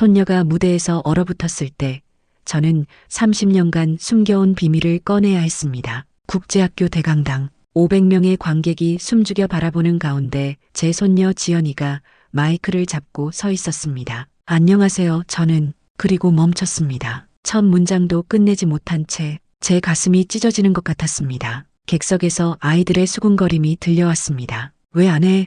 손녀가 무대에서 얼어붙었을 때 저는 30년간 숨겨온 비밀을 꺼내야 했습니다. 국제학교 대강당 500명의 관객이 숨죽여 바라보는 가운데 제 손녀 지연이가 마이크를 잡고 서 있었습니다. 안녕하세요. 저는 그리고 멈췄습니다. 첫 문장도 끝내지 못한 채 제 가슴이 찢어지는 것 같았습니다. 객석에서 아이들의 수군거림이 들려왔습니다. 왜 안 해?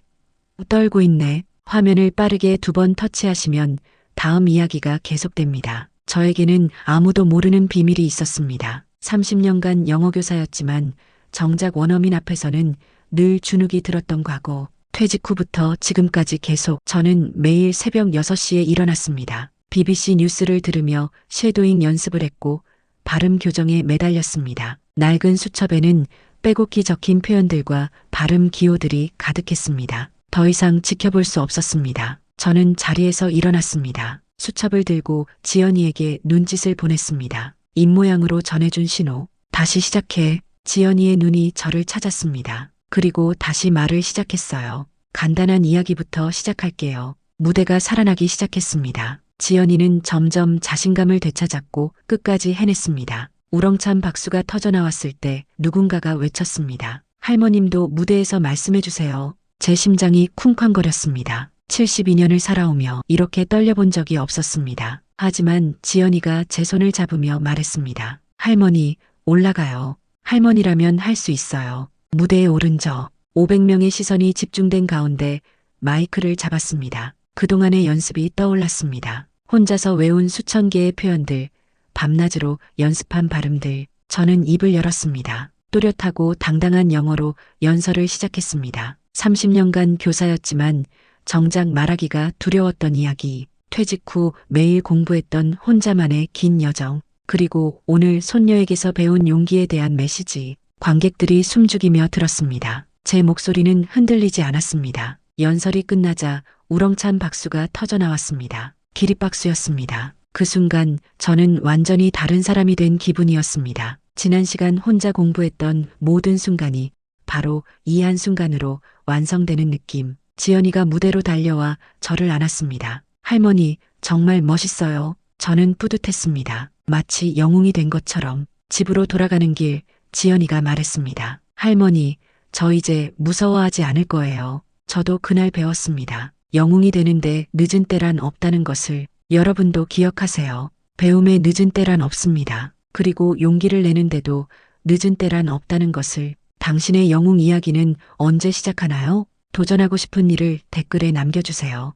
떨고 있네. 화면을 빠르게 두 번 터치하시면 다음 이야기가 계속됩니다. 저에게는 아무도 모르는 비밀이 있었습니다. 30년간 영어교사였지만 정작 원어민 앞에서는 늘 주눅이 들었던 과거. 퇴직 후부터 지금까지 계속 저는 매일 새벽 6시에 일어났습니다. BBC 뉴스를 들으며 쉐도잉 연습을 했고 발음 교정에 매달렸습니다. 낡은 수첩에는 빼곡히 적힌 표현들과 발음 기호들이 가득했습니다. 더 이상 지켜볼 수 없었습니다. 저는 자리에서 일어났습니다. 수첩을 들고 지연이에게 눈짓을 보냈습니다. 입모양으로 전해준 신호. 다시 시작해. 지연이의 눈이 저를 찾았습니다. 그리고 다시 말을 시작했어요. 간단한 이야기부터 시작할게요. 무대가 살아나기 시작했습니다. 지연이는 점점 자신감을 되찾았고 끝까지 해냈습니다. 우렁찬 박수가 터져나왔을 때 누군가가 외쳤습니다. 할머님도 무대에서 말씀해주세요. 제 심장이 쿵쾅거렸습니다. 72년을 살아오며 이렇게 떨려본 적이 없었습니다. 하지만 지연이가 제 손을 잡으며 말했습니다. 할머니, 올라가요. 할머니라면 할 수 있어요. 무대에 오른 저 500명의 시선이 집중된 가운데 마이크를 잡았습니다. 그동안의 연습이 떠올랐습니다. 혼자서 외운 수천 개의 표현들, 밤낮으로 연습한 발음들, 저는 입을 열었습니다. 또렷하고 당당한 영어로 연설을 시작했습니다. 30년간 교사였지만 정작 말하기가 두려웠던 이야기, 퇴직 후 매일 공부했던 혼자만의 긴 여정, 그리고 오늘 손녀에게서 배운 용기에 대한 메시지, 관객들이 숨죽이며 들었습니다. 제 목소리는 흔들리지 않았습니다. 연설이 끝나자 우렁찬 박수가 터져나왔습니다. 기립박수였습니다. 그 순간 저는 완전히 다른 사람이 된 기분이었습니다. 지난 시간 혼자 공부했던 모든 순간이 바로 이 한순간으로 완성되는 느낌. 지연이가 무대로 달려와 저를 안았습니다. 할머니, 정말 멋있어요. 저는 뿌듯했습니다. 마치 영웅이 된 것처럼 집으로 돌아가는 길 지연이가 말했습니다. 할머니, 저 이제 무서워하지 않을 거예요. 저도 그날 배웠습니다. 영웅이 되는데 늦은 때란 없다는 것을 여러분도 기억하세요. 배움에 늦은 때란 없습니다. 그리고 용기를 내는데도 늦은 때란 없다는 것을 당신의 영웅 이야기는 언제 시작하나요? 도전하고 싶은 일을 댓글에 남겨주세요.